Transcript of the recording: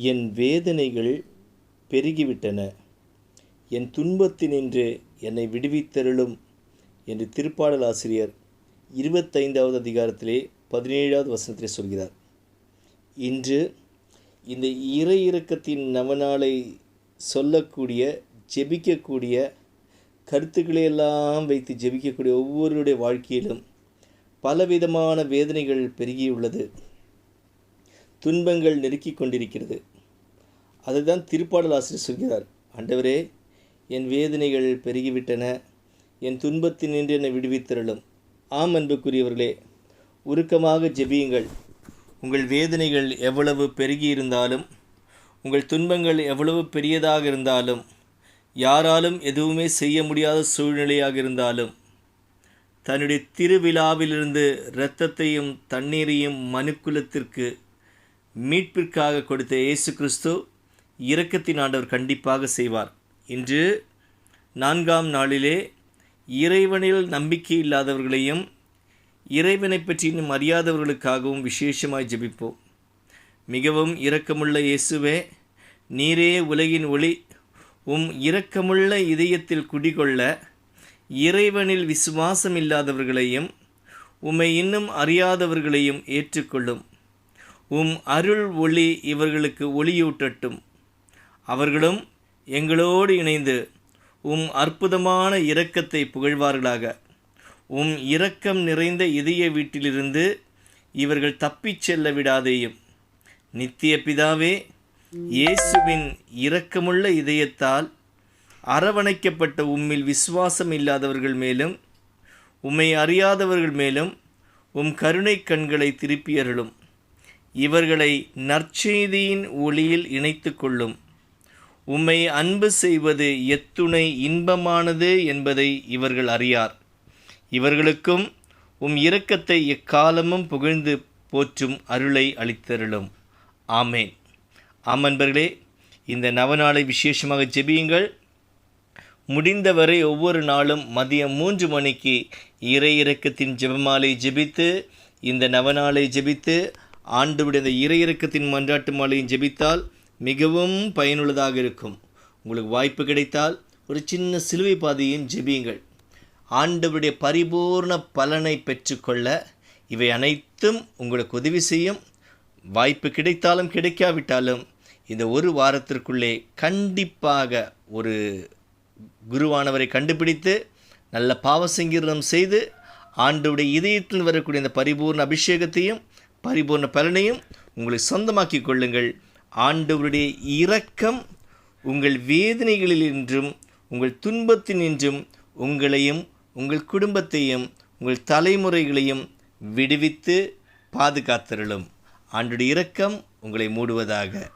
என் வேதனைகள் பெருகிவிட்டன. என் துன்பத்தினின்று என்னை விடுவித்தருளும் என்று திருப்பாடல் ஆசிரியர் இருபத்தைந்தாவது அதிகாரத்திலே பதினேழாவது வசனத்திலே சொல்கிறார். இன்று இந்த இறை இறக்கத்தின் நவநாளை சொல்லக்கூடிய ஜெபிக்கக்கூடிய கருத்துக்களை எல்லாம் வைத்து ஜெபிக்கக்கூடிய ஒவ்வொருடைய வாழ்க்கையிலும் பலவிதமான வேதனைகள் பெருகியுள்ளது. துன்பங்கள் நெருக்கிக் கொண்டிருக்கிறது. அதுதான் திருப்பாடல் ஆசிரியர் சொல்கிறார் ஆண்டவரே என் வேதனைகள் பெருகிவிட்டன என் துன்பத்தினின்று என்னை விடுவித்திரளும். ஆம் அன்புக்குரியவர்களே உருக்கமாக ஜெபியுங்கள். உங்கள் வேதனைகள் எவ்வளவு பெருகியிருந்தாலும் உங்கள் துன்பங்கள் எவ்வளவு பெரியதாக இருந்தாலும் யாராலும் எதுவுமே செய்ய முடியாத சூழ்நிலையாக இருந்தாலும் தன்னுடைய திருவிழாவிலிருந்து இரத்தத்தையும் தண்ணீரையும் மனுக்குலத்திற்கு மீட்பிற்காக கொடுத்த இயேசு கிறிஸ்து இரக்கத்தின் ஆண்டவர் கண்டிப்பாக செய்வார். இன்று நான்காம் நாளிலே இறைவனில் நம்பிக்கை இல்லாதவர்களையும் இறைவனை பற்றியும் அறியாதவர்களுக்காகவும் விசேஷமாய் ஜெபிப்போம். மிகவும் இரக்கமுள்ள இயேசுவே நீரே உலகின் ஒளி உம் இரக்கமுள்ள இதயத்தில் குடிகொள்ள இறைவனில் விசுவாசம் இல்லாதவர்களையும் உம்மை இன்னும் அறியாதவர்களையும் ஏற்றுக்கொள்ளும். உம் அருள் ஒளி இவர்களுக்கு ஒளியூட்டட்டும். அவர்களும் எங்களோடு இணைந்து உம் அற்புதமான இரக்கத்தை புகழ்வார்களாக. உம் இரக்கம் நிறைந்த இதய வீட்டிலிருந்து இவர்கள் தப்பிச் செல்ல விடாதேயும். நித்திய பிதாவே இயேசுவின் இரக்கமுள்ள இதயத்தால் அரவணைக்கப்பட்ட உம்மில் விசுவாசம் இல்லாதவர்கள் மேலும் உம்மை அறியாதவர்கள் மேலும் உம் கருணை கண்களை திருப்பியருளும். இவர்களை நற்செய்தியின் ஒளியில் இணைத்து கொள்ளும் உம்மை அன்பு செய்வது எத்துணை இன்பமானது என்பதை இவர்கள் அறியார். இவர்களுக்கும் உம் இரக்கத்தை எக்காலமும் புகழ்ந்து போற்றும் அருளை அளித்தருளும். ஆமேன். ஆமன்பர்களே இந்த நவநாளை விசேஷமாக ஜெபியுங்கள். முடிந்தவரை ஒவ்வொரு நாளும் மதியம் மூன்று மணிக்கு இறை இறக்கத்தின் ஜெபமாலை ஜெபித்து இந்த நவநாளை ஜெபித்து ஆண்டுடைய இந்த இறையிறக்கத்தின் மன்றாட்டு மாலையும் ஜெபித்தால் மிகவும் பயனுள்ளதாக இருக்கும். உங்களுக்கு வாய்ப்பு கிடைத்தால் ஒரு சின்ன சிலுவை பாதையும் ஜெபியுங்கள். ஆண்டவருடைய பரிபூர்ண பலனை பெற்றுக்கொள்ள இவை அனைத்தும் உங்களுக்கு உதவி செய்யும். வாய்ப்பு கிடைத்தாலும் கிடைக்காவிட்டாலும் இந்த ஒரு வாரத்திற்குள்ளே கண்டிப்பாக ஒரு குருவானவரை கண்டுபிடித்து நல்ல பாவசங்கீரணம் செய்து ஆண்டவுடைய இதயத்தில் வரக்கூடிய இந்த பரிபூர்ண அபிஷேகத்தையும் பரிபூர்ண பலனையும் உங்களை சொந்தமாக்கி கொள்ளுங்கள். ஆண்டவருடைய இரக்கம் உங்கள் வேதனைகளினின்றும் உங்கள் துன்பத்தினின்றும் உங்களையும் உங்கள் குடும்பத்தையும் உங்கள் தலைமுறைகளையும் விடுவித்து பாதுகாத்தருளும். ஆண்டுடைய இரக்கம் உங்களை மூடுவதாக.